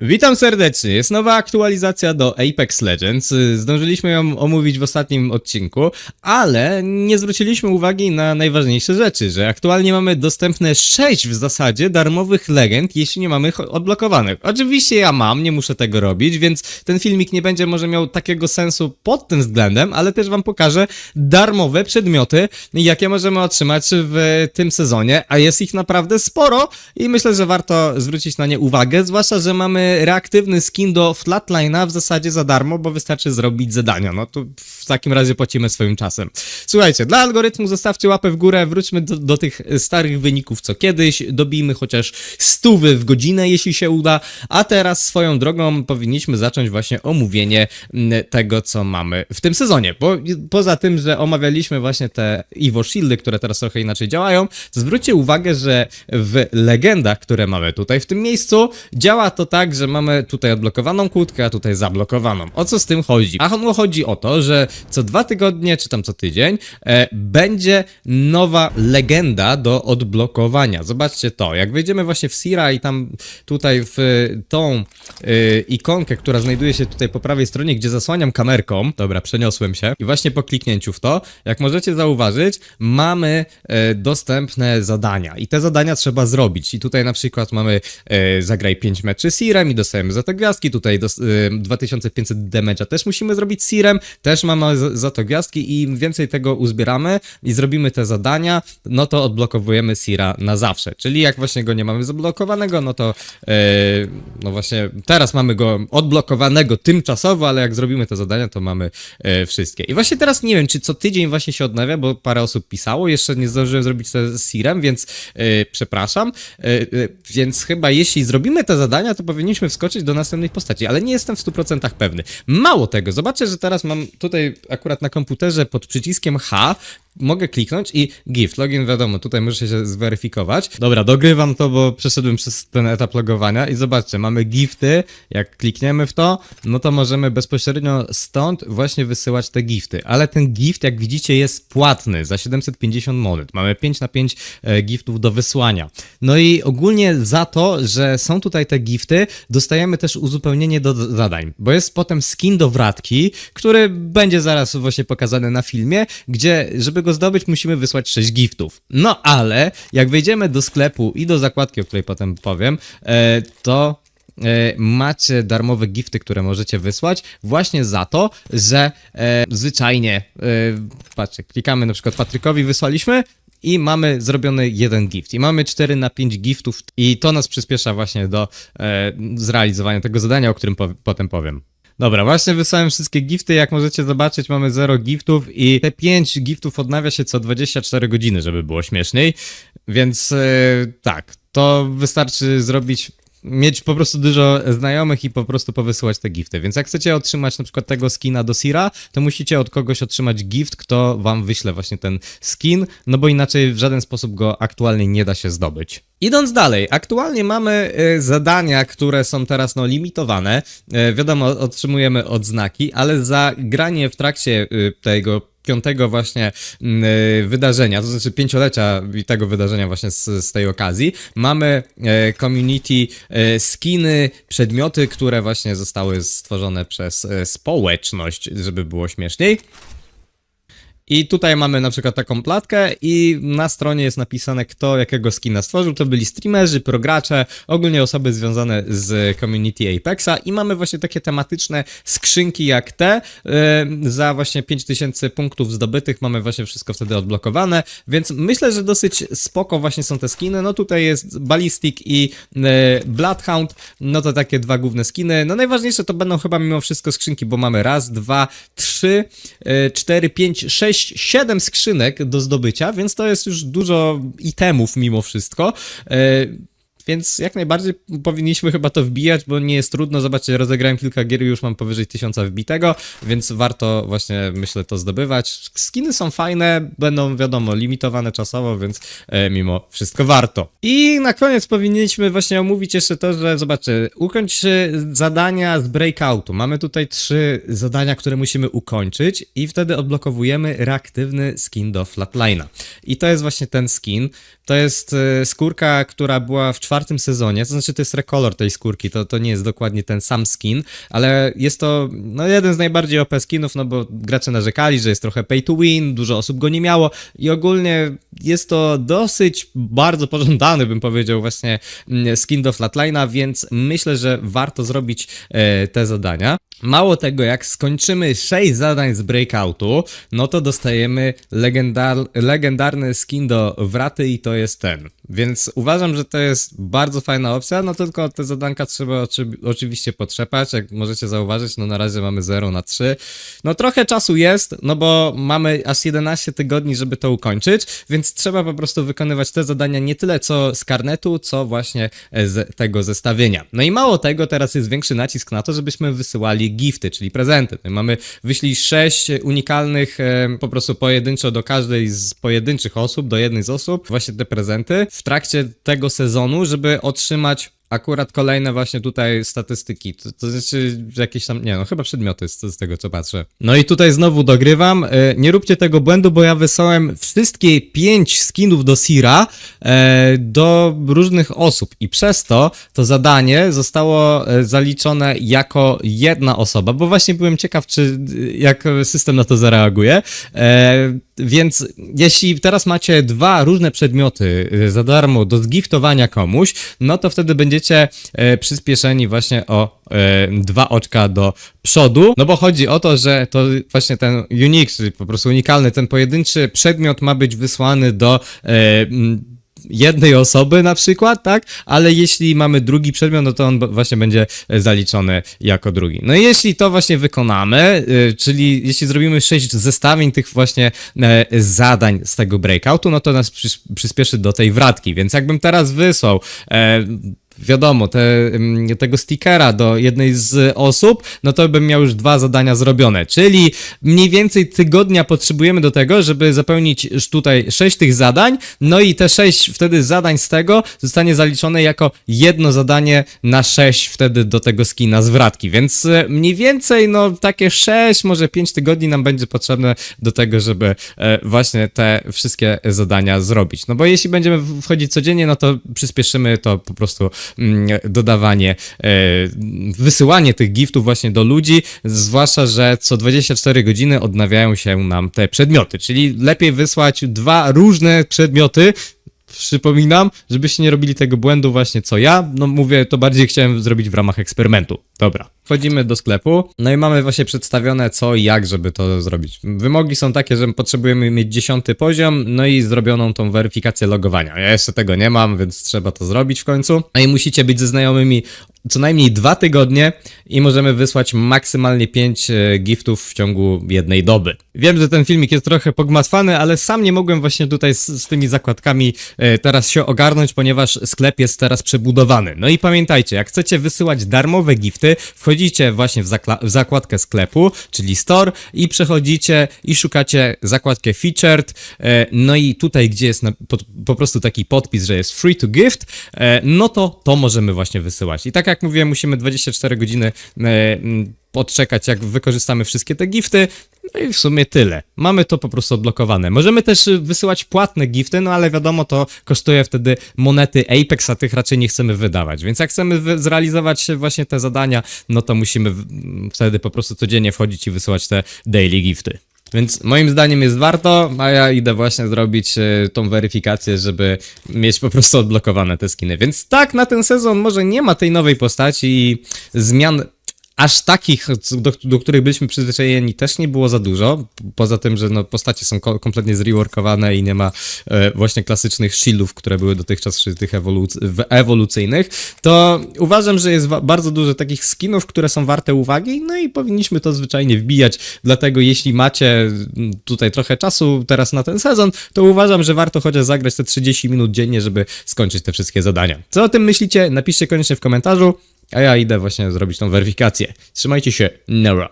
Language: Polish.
Witam serdecznie, jest nowa aktualizacja do Apex Legends. Zdążyliśmy ją omówić w ostatnim odcinku, ale nie zwróciliśmy uwagi na najważniejsze rzeczy, że aktualnie mamy dostępne 6 w zasadzie darmowych legend, jeśli nie mamy odblokowanych. Oczywiście ja mam, nie muszę tego robić, więc ten filmik nie będzie może miał takiego sensu pod tym względem, ale też wam pokażę darmowe przedmioty, jakie możemy otrzymać w tym sezonie, a jest ich naprawdę sporo i myślę, że warto zwrócić na nie uwagę, zwłaszcza, że mamy reaktywny skin do Flatline'a w zasadzie za darmo, bo wystarczy zrobić zadania. No to takim razie płacimy swoim czasem. Słuchajcie, dla algorytmu zostawcie łapę w górę, wróćmy do, do tych starych wyników co kiedyś, dobijmy chociaż stówy w godzinę, jeśli się uda, a teraz swoją drogą powinniśmy zacząć właśnie omówienie mm, tego, co mamy w tym sezonie, bo poza tym, że omawialiśmy właśnie te Evo Shieldy, które teraz trochę inaczej działają, zwróćcie uwagę, że w legendach, które mamy tutaj w tym miejscu, działa to tak, że mamy tutaj odblokowaną kłódkę, a tutaj zablokowaną. O co z tym chodzi? A chodzi o to, że co dwa tygodnie, czy tam co tydzień, e, będzie nowa legenda do odblokowania. Zobaczcie to, jak wejdziemy właśnie w Sira i tam tutaj w tą y, ikonkę, która znajduje się tutaj po prawej stronie, gdzie zasłaniam kamerką, dobra, przeniosłem się. I właśnie po kliknięciu w to, jak możecie zauważyć, mamy e, dostępne zadania. I te zadania trzeba zrobić. I tutaj na przykład mamy e, zagraj 5 meczy Sirem i dostajemy za to gwiazdki, tutaj dos, y, 2500 damage'a też musimy zrobić Sirem, też mamy za, to gwiazdki im więcej tego uzbieramy i zrobimy te zadania, no to odblokowujemy Sira na zawsze, czyli jak właśnie go nie mamy zablokowanego, no to e, no właśnie teraz mamy go odblokowanego tymczasowo, ale jak zrobimy te zadania, to mamy e, wszystkie. I właśnie teraz nie wiem, czy co tydzień właśnie się odnawia, bo parę osób pisało, jeszcze nie zdążyłem zrobić to z Sirem, więc e, przepraszam, e, więc chyba jeśli zrobimy te zadania, to powinniśmy wskoczyć do następnej postaci, ale nie jestem w 100% pewny. Mało tego, zobaczę, że teraz mam tutaj akurat na komputerze pod przyciskiem H mogę kliknąć i gift, login wiadomo, tutaj muszę się zweryfikować. Dobra, dogrywam to, bo przeszedłem przez ten etap logowania i zobaczcie, mamy gifty, jak klikniemy w to, no to możemy bezpośrednio stąd właśnie wysyłać te gifty, ale ten gift, jak widzicie, jest płatny za 750 monet. Mamy 5 na 5 e, giftów do wysłania. No i ogólnie za to, że są tutaj te gifty, dostajemy też uzupełnienie do zadań, bo jest potem skin do wratki, który będzie zaraz właśnie pokazany na filmie, gdzie, żeby go zdobyć, musimy wysłać 6 giftów. No ale, jak wejdziemy do sklepu i do zakładki, o której potem powiem, e, to e, macie darmowe gifty, które możecie wysłać właśnie za to, że e, zwyczajnie, e, patrzcie, klikamy na przykład Patrykowi, wysłaliśmy i mamy zrobiony jeden gift. I mamy 4 na 5 giftów i to nas przyspiesza właśnie do e, zrealizowania tego zadania, o którym po, potem powiem. Dobra, właśnie wysłałem wszystkie gifty, jak możecie zobaczyć mamy 0 giftów i te 5 giftów odnawia się co 24 godziny, żeby było śmieszniej, więc e, tak, to wystarczy zrobić mieć po prostu dużo znajomych i po prostu powysyłać te gifty. Więc jak chcecie otrzymać na przykład tego skina do Sira, to musicie od kogoś otrzymać gift, kto wam wyśle właśnie ten skin, no bo inaczej w żaden sposób go aktualnie nie da się zdobyć. Idąc dalej, aktualnie mamy y, zadania, które są teraz no limitowane. Y, wiadomo, otrzymujemy odznaki, ale za granie w trakcie y, tego piątego właśnie mm, y, wydarzenia, to znaczy pięciolecia tego wydarzenia właśnie z, z tej okazji, mamy e, community e, skiny, przedmioty, które właśnie zostały stworzone przez e, społeczność, żeby było śmieszniej. I tutaj mamy na przykład taką platkę i na stronie jest napisane kto jakiego skina stworzył. To byli streamerzy, progracze, ogólnie osoby związane z community Apexa i mamy właśnie takie tematyczne skrzynki jak te. Yy, za właśnie 5000 punktów zdobytych mamy właśnie wszystko wtedy odblokowane, więc myślę, że dosyć spoko właśnie są te skiny. No tutaj jest Ballistic i yy, Bloodhound, no to takie dwa główne skiny. No najważniejsze to będą chyba mimo wszystko skrzynki, bo mamy raz, dwa, trzy, yy, cztery, pięć, sześć 6-7 skrzynek do zdobycia, więc to jest już dużo itemów mimo wszystko. Więc jak najbardziej powinniśmy chyba to wbijać, bo nie jest trudno. Zobaczcie, rozegrałem kilka gier i już mam powyżej tysiąca wbitego, więc warto właśnie, myślę, to zdobywać. Skiny są fajne, będą, wiadomo, limitowane czasowo, więc e, mimo wszystko warto. I na koniec powinniśmy właśnie omówić jeszcze to, że zobaczcie, ukończ e, zadania z breakoutu. Mamy tutaj trzy zadania, które musimy ukończyć i wtedy odblokowujemy reaktywny skin do Flatline'a. I to jest właśnie ten skin. To jest e, skórka, która była w czwartym czwartym sezonie, to znaczy to jest rekolor tej skórki, to, to nie jest dokładnie ten sam skin, ale jest to no, jeden z najbardziej OP skinów, no bo gracze narzekali, że jest trochę pay to win, dużo osób go nie miało i ogólnie jest to dosyć bardzo pożądany, bym powiedział, właśnie mm, skin do Flatline'a, więc myślę, że warto zrobić e, te zadania. Mało tego, jak skończymy 6 zadań z Breakoutu, no to dostajemy legendar legendarny skin do Wraty i to jest ten. Więc uważam, że to jest bardzo fajna opcja, no tylko te zadanka trzeba oczy oczywiście potrzepać, jak możecie zauważyć, no na razie mamy 0 na 3. No trochę czasu jest, no bo mamy aż 11 tygodni, żeby to ukończyć, więc trzeba po prostu wykonywać te zadania nie tyle co z karnetu, co właśnie e, z tego zestawienia. No i mało tego, teraz jest większy nacisk na to, żebyśmy wysyłali gifty, czyli prezenty. No mamy wyślij 6 unikalnych, e, po prostu pojedynczo do każdej z pojedynczych osób, do jednej z osób, właśnie te prezenty w trakcie tego sezonu, żeby otrzymać akurat kolejne właśnie tutaj statystyki, to, to znaczy jakieś tam, nie no, chyba przedmioty z, z tego co patrzę. No i tutaj znowu dogrywam, e, nie róbcie tego błędu, bo ja wysłałem wszystkie pięć skinów do Sira e, do różnych osób i przez to to zadanie zostało e, zaliczone jako jedna osoba, bo właśnie byłem ciekaw, czy e, jak system na to zareaguje. E, więc jeśli teraz macie dwa różne przedmioty e, za darmo do zgiftowania komuś, no to wtedy będziecie e, przyspieszeni właśnie o e, dwa oczka do przodu. No bo chodzi o to, że to właśnie ten unique, czyli po prostu unikalny, ten pojedynczy przedmiot ma być wysłany do e, jednej osoby na przykład, tak? Ale jeśli mamy drugi przedmiot, no to on właśnie będzie e, zaliczony jako drugi. No i jeśli to właśnie wykonamy, y, czyli jeśli zrobimy sześć zestawień tych właśnie e, zadań z tego breakoutu, no to nas przys- przyspieszy do tej wratki. Więc jakbym teraz wysłał e, wiadomo, te, tego stickera do jednej z osób, no to bym miał już dwa zadania zrobione. Czyli mniej więcej tygodnia potrzebujemy do tego, żeby zapełnić tutaj sześć tych zadań, no i te sześć wtedy zadań z tego zostanie zaliczone jako jedno zadanie na sześć wtedy do tego skina zwratki. Więc e, mniej więcej, no takie sześć, może pięć tygodni nam będzie potrzebne do tego, żeby e, właśnie te wszystkie zadania zrobić. No bo jeśli będziemy wchodzić codziennie, no to przyspieszymy to po prostu dodawanie, e, wysyłanie tych giftów właśnie do ludzi, zwłaszcza, że co 24 godziny odnawiają się nam te przedmioty, czyli lepiej wysłać dwa różne przedmioty, Przypominam, żebyście nie robili tego błędu właśnie co ja. No mówię, to bardziej chciałem zrobić w ramach eksperymentu. Dobra. Wchodzimy do sklepu, no i mamy właśnie przedstawione co i jak, żeby to zrobić. Wymogi są takie, że potrzebujemy mieć dziesiąty poziom, no i zrobioną tą weryfikację logowania. Ja jeszcze tego nie mam, więc trzeba to zrobić w końcu. No i musicie być ze znajomymi co najmniej dwa tygodnie i możemy wysłać maksymalnie 5 giftów w ciągu jednej doby. Wiem, że ten filmik jest trochę pogmatwany, ale sam nie mogłem właśnie tutaj z, z tymi zakładkami e, teraz się ogarnąć, ponieważ sklep jest teraz przebudowany. No i pamiętajcie, jak chcecie wysyłać darmowe gifty, wchodzicie właśnie w, w zakładkę sklepu, czyli store i przechodzicie i szukacie zakładkę featured, e, no i tutaj, gdzie jest po, prostu taki podpis, że jest free to gift, e, no to to możemy właśnie wysyłać. I tak jak mówiłem, musimy 24 godziny e, m, podczekać, jak wykorzystamy wszystkie te gifty. No i w sumie tyle. Mamy to po prostu odblokowane. Możemy też y, wysyłać płatne gifty, no ale wiadomo, to kosztuje wtedy monety Apex, a tych raczej nie chcemy wydawać. Więc jak chcemy zrealizować właśnie te zadania, no to musimy w- m, wtedy po prostu codziennie wchodzić i wysyłać te daily gifty. Więc moim zdaniem jest warto, a ja idę właśnie zrobić e, tą weryfikację, żeby mieć po prostu odblokowane te skiny. Więc tak, na ten sezon może nie ma tej nowej postaci i zmian aż takich, do, do których byliśmy przyzwyczajeni, też nie było za dużo. Poza tym, że no, postacie są ko- kompletnie zreworkowane i nie ma e, właśnie klasycznych shieldów, które były dotychczas przy tych ewoluc- ewolucyjnych, to uważam, że jest wa- bardzo dużo takich skinów, które są warte uwagi, no i powinniśmy to zwyczajnie wbijać. Dlatego, jeśli macie mm, tutaj trochę czasu teraz na ten sezon, to uważam, że warto chociaż zagrać te 30 minut dziennie, żeby skończyć te wszystkie zadania. Co o tym myślicie? Napiszcie koniecznie w komentarzu. A ja idę właśnie zrobić tą weryfikację. Trzymajcie się, Nero.